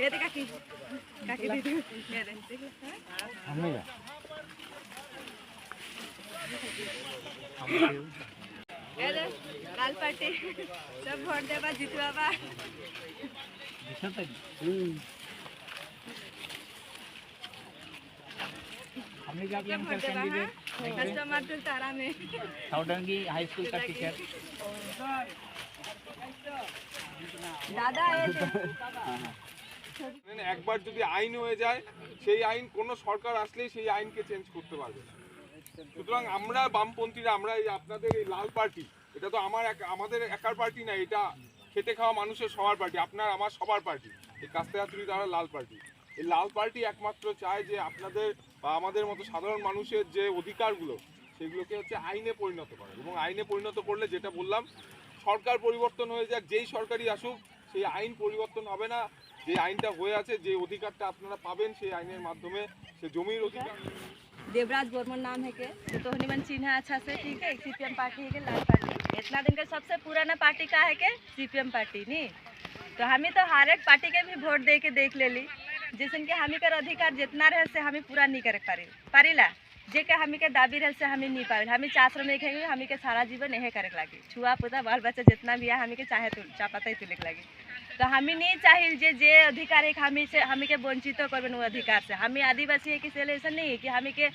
दे दे काकी काकी दे दे दे दे हमें जा अरे लाल पाटे सब भोट देवा जीतवा बा दिखत है हमने क्या किया कैंडिडेट कस्टमर तो तारा में साउडंगी हाई स्कूल का टीचर दादा है একবার যদি আইন হয়ে যায়, সেই আইন কোনো সরকার আসলেই সেই আইনকে চেঞ্জ করতে পারবে সুতরাং আমরা বামপন্থীরা, আমরা এই আপনাদের এই লাল পার্টি, এটা তো আমার আমাদের একার পার্টি না, এটা খেতে খাওয়া মানুষের সবার পার্টি, আপনার আমার সবার পার্টি। এই কাস্তে হাতুড়ি দ্বারা লাল পার্টি। এই লাল পার্টি একমাত্র চায় যে আপনাদের বা আমাদের মতো সাধারণ মানুষের যে অধিকারগুলো, সেগুলোকে হচ্ছে আইনে পরিণত করে। এবং আইনে পরিণত করলে যেটা বললাম, সরকার পরিবর্তন হয়ে যাক, যেই সরকারই আসুক সেই আইন পরিবর্তন হবে না যে আইনটা হয়ে আছে যে অধিকারটা আপনারা পাবেন সেই আইনের মাধ্যমে সে জমির অধিকার देवराज बर्मन नाम है के तो तोहनी मन चिन्ह अच्छा से ठीक है सीपीएम पार्टी है के लाल पार्टी इतना दिन का सबसे पुराना पार्टी का है के सीपीएम पार्टी नी तो हमें तो हर एक पार्टी के भी वोट दे के देख लेली जिसन के हमी कर अधिकार जितना रहे से हमें पूरा नहीं कर पारी पारिला जे के हमी के दाबी रहे से हमें नहीं पारिल हमें चासर में खेंगे हमी के सारा जीवन यही करे लगी। छुआ पुता, बाल बच्चा जितना भी है, हमी के चाहे तो चापाता ही तुले लगी। तो हमें नहीं चाहिए जे जे अधिकार है हमी से हमी के वंचित करबे वो अधिकार से। हमें आदिवासी है कि से ऐसा नहीं है कि हमी के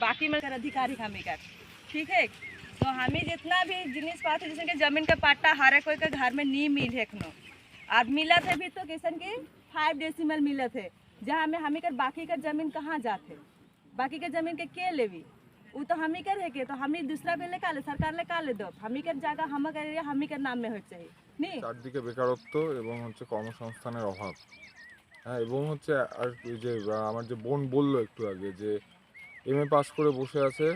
बाकी में कर अधिकार है हमी का। ठीक है? तो हमें जितना भी जिनिस पाते जैसे कि ज़मीन का पाट्टा हर, कोई के घर में नहीं मिल है और मिला थे भी तो किसन के फाइव डेसिमल मिले थे जहाँ में हमी कर बाकी का ज़मीन कहाँ जाते बाकी के जमीन के के लेवी वो तो हमी कर है के तो हमी दूसरा पे ले का ले सरकार ले का ले दो हमी कर जगह हम कर एरिया हमी कर नाम में हो चाहिए नहीं চারদিকে বেকারত্ব এবং হচ্ছে কর্মসংস্থানের অভাব হ্যাঁ এবং হচ্ছে আর ওই যে আহ, আমার যে বোন বললো একটু আগে যে এম এ পাস করে বসে আছে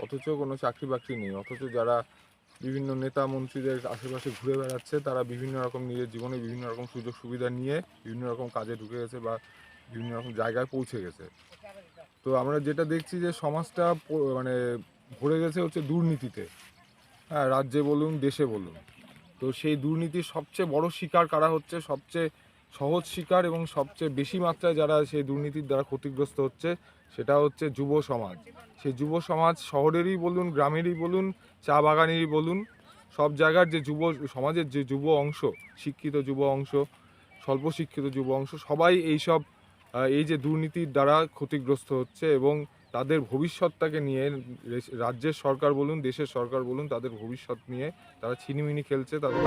অথচ কোনো চাকরি বাকরি নেই অথচ যারা বিভিন্ন নেতা মন্ত্রীদের আশেপাশে ঘুরে বেড়াচ্ছে তারা বিভিন্ন রকম নিজের জীবনে বিভিন্ন রকম সুযোগ সুবিধা নিয়ে বিভিন্ন রকম কাজে ঢুকে গেছে বা বিভিন্ন রকম জায়গায় পৌঁছে গেছে তো আমরা যেটা দেখছি যে সমাজটা মানে ভরে গেছে হচ্ছে দুর্নীতিতে। হ্যাঁ রাজ্যে বলুন, দেশে বলুন। তো সেই দুর্নীতির সবচেয়ে বড় শিকার কারা হচ্ছে? সবচেয়ে সহজ শিকার এবং সবচেয়ে বেশি মাত্রায় যারা সেই দুর্নীতির দ্বারা ক্ষতিগ্রস্ত হচ্ছে, সেটা হচ্ছে যুব সমাজ। সেই যুব সমাজ শহরেরই বলুন, গ্রামেরই বলুন, চা বাগানেরই বলুন, সব জায়গার যে যুব, সমাজের যে যুব অংশ, শিক্ষিত যুব অংশ, স্বল্প শিক্ষিত যুব অংশ, সবাই এইসব এই যে দুর্নীতির দ্বারা ক্ষতিগ্রস্ত হচ্ছে এবং তাদের ভবিষ্যৎটাকে নিয়ে রাজ্যের সরকার বলুন, দেশের সরকার বলুন, তাদের ভবিষ্যৎ নিয়ে তারা ছিনিমিনি খেলছে তাদের